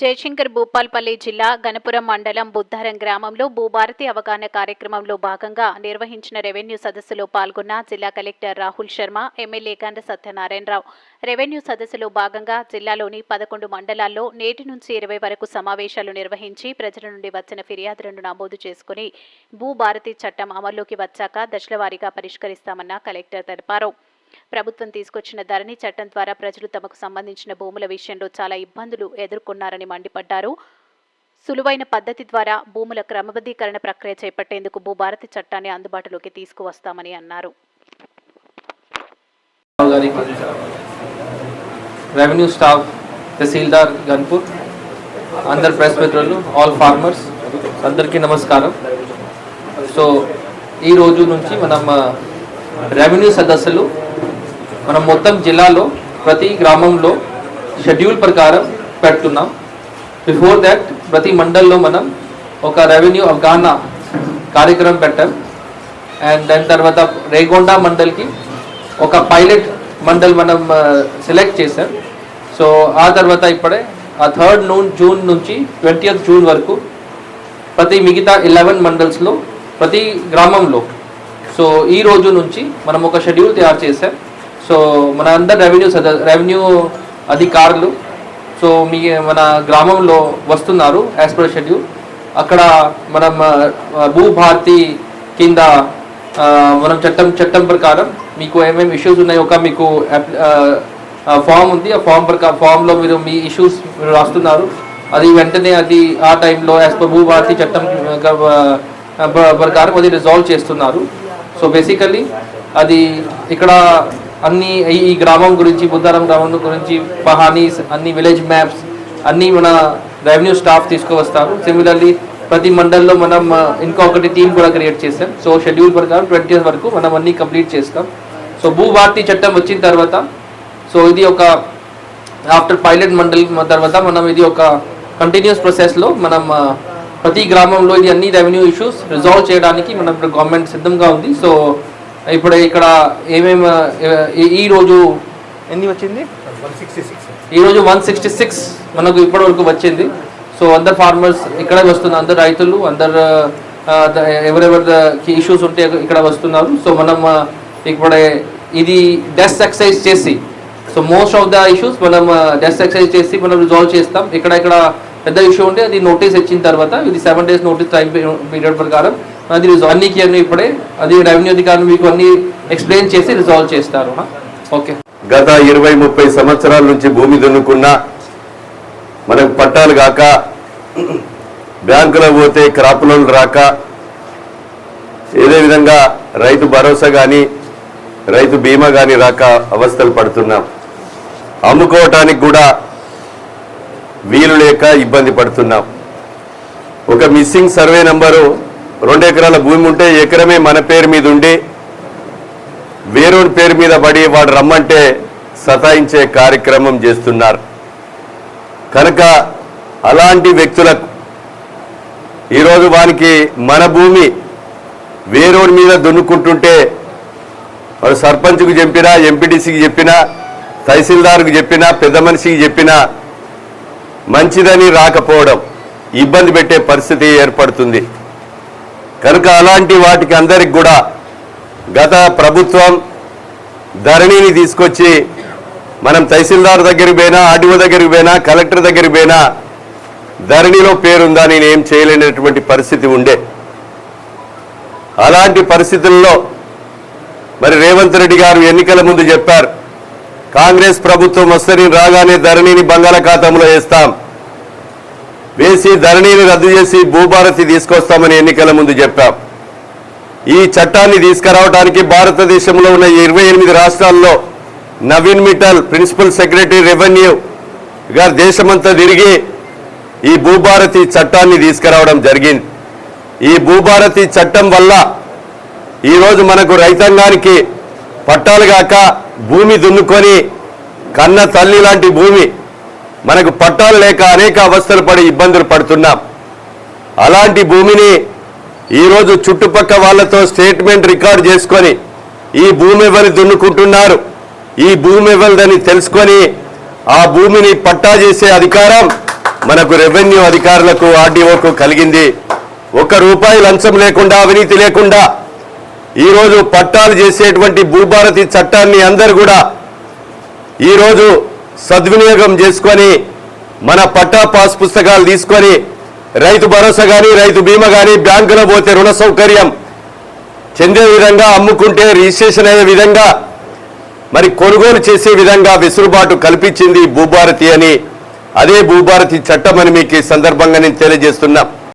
జయశంకర్ భూపాల్పల్లి జిల్లా గణపురం మండలం బుద్ధారం గ్రామంలో భూభారతి అవగాహన కార్యక్రమంలో భాగంగా నిర్వహించిన రెవెన్యూ సదస్సులో పాల్గొన్న జిల్లా కలెక్టర్ రాహుల్ శర్మ ఎమ్మెల్యే గండ సత్యనారాయణరావు. రెవెన్యూ సదస్సులో భాగంగా జిల్లాలోని పదకొండు మండలాల్లో నేటి నుంచి ఇరవై వరకు సమావేశాలు నిర్వహించి ప్రజల నుండి వచ్చిన ఫిర్యాదులను నమోదు చేసుకుని భూభారతి చట్టం అమల్లోకి వచ్చాక దశలవారీగా పరిష్కరిస్తామన్న కలెక్టర్ తెలిపారు. ప్రభుత్వం తీసుకొచ్చిన ధరణి చట్టం ద్వారా ప్రజలు తమకు సంబంధించిన భూముల విషయంలో చాలా ఇబ్బందులు ఎదుర్కొన్నారని మండిపడ్డారు. సులువైన పద్ధతి ద్వారా భూముల క్రమబద్ధీకరణ ప్రక్రియ చేపట్టేందుకు భూభారతి చట్టాన్ని అందుబాటులోకి తీసుకువస్తామని అన్నారు. రెవెన్యూ స్టాఫ్ తహసీల్దార్ గన్పూర్ అందరు ప్రెస్ మిత్రులు ఆల్ ఫార్మర్స్ అందరికీ నమస్కారం. సో ఈ రోజు నుంచి మనం uh, రెవెన్యూ సదస్సులు మనం మొత్తం జిల్లాలో ప్రతి గ్రామంలో షెడ్యూల్ ప్రకారం పెడుతున్నాం. బిఫోర్ దాట్ ప్రతి మండల్లో మనం ఒక రెవెన్యూ అవగాహన కార్యక్రమం పెట్టాం. అండ్ దాని తర్వాత రేగొండ మండల్కి ఒక పైలట్ మండల్ మనం సెలెక్ట్ చేశాం. సో ఆ తర్వాత ఇప్పుడే ఆ థర్డ్ నూన్ జూన్ నుంచి ట్వంటీయత్ జూన్ వరకు ప్రతి మిగతా ఎలెవెన్ మండల్స్లో ప్రతి గ్రామంలో. సో ఈ రోజు నుంచి మనం ఒక షెడ్యూల్ తయారు చేసాం సో మన అందరు రెవెన్యూ రెవెన్యూ అధికారులు సో మీ మన గ్రామంలో వస్తున్నారు యాజ్ పర్ షెడ్యూల్ అక్కడ మనం భూభారతి కింద మనం చట్టం చట్టం ప్రకారం మీకు ఏమేమి ఇష్యూస్ ఉన్నాయో ఒక మీకు ఫామ్ ఉంది. ఆ ఫామ్ ప్రకారం ఫామ్లో మీరు మీ ఇష్యూస్ మీరు రాస్తున్నారు. అది వెంటనే అది ఆ టైంలో యాజ్ పర్ భూభారతి చట్టం ప్రకారం అది రిజాల్వ్ చేస్తున్నారు. సో బేసికల్లీ అది ఇక్కడ అన్ని ఈ- ఈ గ్రామం గురించి బుద్ధారం గ్రామం గురించి పహానీస్ అన్ని విలేజ్ మ్యాప్స్ అన్నీ మన రెవెన్యూ స్టాఫ్ తీసుకువస్తారు. సిమిలర్లీ ప్రతి మండల్లో మనం ఇంకొకటి టీం కూడా క్రియేట్ చేస్తాం. సో షెడ్యూల్ ప్రకారం ట్వంటీ వరకు మనం అన్ని కంప్లీట్ చేస్తాం. సో భూభారతి చట్టం వచ్చిన తర్వాత సో ఇది ఒక ఆఫ్టర్ పైలట్ మండల్ తర్వాత మనం ఇది ఒక కంటిన్యూస్ ప్రాసెస్లో మనం ప్రతి గ్రామంలో ఇది అన్ని రెవెన్యూ ఇష్యూస్ రిజాల్వ్ చేయడానికి మన గవర్నమెంట్ సిద్ధంగా ఉంది. సో ఇప్పుడు ఇక్కడ ఏమేమి ఆ, ఈ- ఈ రోజు ఎన్ని వచ్చింది? ఈ రోజు వన్ సిక్స్టీ సిక్స్ మనకు ఇప్పటి వరకు వచ్చింది. సో అందరు ఫార్మర్స్ ఇక్కడే వస్తున్నారు అందరు రైతులు అందరు ఆ, ద- ఎవరెవరి ఇష్యూస్ ఉంటే ఇక్కడ వస్తున్నారు. సో మనం ఇప్పుడే ఇది డెస్ట్ ఎక్సైజ్ చేసి so most of the issues మనం డెస్ట్ ఎక్సైజ్ చేసి మనం రిజాల్వ్ చేస్తాం. ఇక్కడ ఇక్కడ పెద్ద ఇష్యూ ఉంటే అది నోటీస్ ఇచ్చిన తర్వాత ఇది seven days notice time period ప్రకారం అది రిజాల్వ్ అన్నికి అన్ని ఇప్పుడే అది రెవెన్యూ అధికారులు మీకు అన్ని ఎక్స్ప్లెయిన్ చేసి రిజాల్వ్ చేస్తారు. ఓకే. గత ఇరవై ముప్పై సంవత్సరాల నుంచి భూమి దున్నుకున్నా మనకు పట్టాలు కాక బ్యాంకులో పోతే క్రాప్ లోన్లు రాక ఏదే విధంగా రైతు భరోసా కానీ రైతు బీమా కానీ రాక అవస్థలు పడుతున్నాం. అమ్ముకోవటానికి కూడా వీలు లేక ఇబ్బంది పడుతున్నాం. ఒక మిస్సింగ్ సర్వే నంబరు రెండు ఎకరాల భూమి ఉంటే ఎకరమే మన పేరు మీద ఉండి వేరొని పేరు మీద పడి వాడు రమ్మంటే సతాయించే కార్యక్రమం చేస్తున్నారు. కనుక అలాంటి వ్యక్తులకు ఈరోజు వానికి మన భూమి వేరొని మీద దున్నుకుంటుంటే వాడు సర్పంచ్కు చెప్పినా ఎంపీటీసీకి చెప్పినా తహసీల్దార్కు చెప్పినా పెద్ద మనిషికి చెప్పినా మంచిదని రాకపోవడం ఇబ్బంది పెట్టే పరిస్థితి ఏర్పడుతుంది. కనుక అలాంటి వాటికి అందరికి కూడా గత ప్రభుత్వం ధరణిని తీసుకొచ్చి మనం తహసీల్దార్ దగ్గరికి పోయినా ఆర్డీఓ దగ్గరికి పోయినా కలెక్టర్ దగ్గరికి పోయినా ధరణిలో పేరుందా నేను ఏం చేయలేనటువంటి పరిస్థితి ఉండే. అలాంటి పరిస్థితుల్లో మరి రేవంత్ రెడ్డి గారు ఎన్నికల ముందు చెప్పారు కాంగ్రెస్ ప్రభుత్వం వస్తే నేను రాగానే ధరణిని బంగాళాఖాతంలో వేస్తాం. వేసి ధరణిని రద్దు చేసి భూభారతి తీసుకొస్తామని ఎన్నికల ముందు చెప్పాం. ఈ చట్టాన్ని తీసుకురావడానికి భారతదేశంలో ఉన్న ఇరవై ఎనిమిది రాష్ట్రాల్లో Naveen Mittal principal secretary revenue గారు దేశమంతా తిరిగి ఈ భూభారతి చట్టాన్ని తీసుకురావడం జరిగింది. ఈ భూభారతి చట్టం వల్ల ఈరోజు మనకు రైతాంగానికి పట్టాలు కాక భూమి దున్నుకొని కన్న తల్లి లాంటి భూమి మనకు పట్టాలు లేక అనేక అవస్థలు పడి ఇబ్బందులు పడుతున్నాం. అలాంటి భూమిని ఈరోజు చుట్టుపక్క వాళ్ళతో స్టేట్మెంట్ రికార్డ్ చేసుకొని ఈ భూమి ఎవరు దున్నుకుంటున్నారు ఈ భూమి ఎవరిదని తెలుసుకొని ఆ భూమిని పట్టా చేసే అధికారం మనకు రెవెన్యూ అధికారులకు ఆర్డీఓకు కలిగింది. ఒక రూపాయి లంచం లేకుండా అవినీతి లేకుండా ఈరోజు పట్టాలు చేసేటువంటి భూభారతి చట్టాన్ని అందరు కూడా ఈరోజు సద్వినియోగం చేసుకొని మన పట్టా పాస్ పుస్తకాలు తీసుకొని రైతు భరోసా కానీ రైతు బీమా కానీ బ్యాంకులో పోతే రుణ సౌకర్యం చెందే విధంగా అమ్ముకుంటే రిజిస్ట్రేషన్ అయ్యే విధంగా మరి కొనుగోలు చేసే విధంగా వెసులుబాటు కల్పించింది భూభారతి అని. అదే భూభారతి చట్టం అని మీకు ఈ సందర్భంగా నేను తెలియజేస్తున్నా.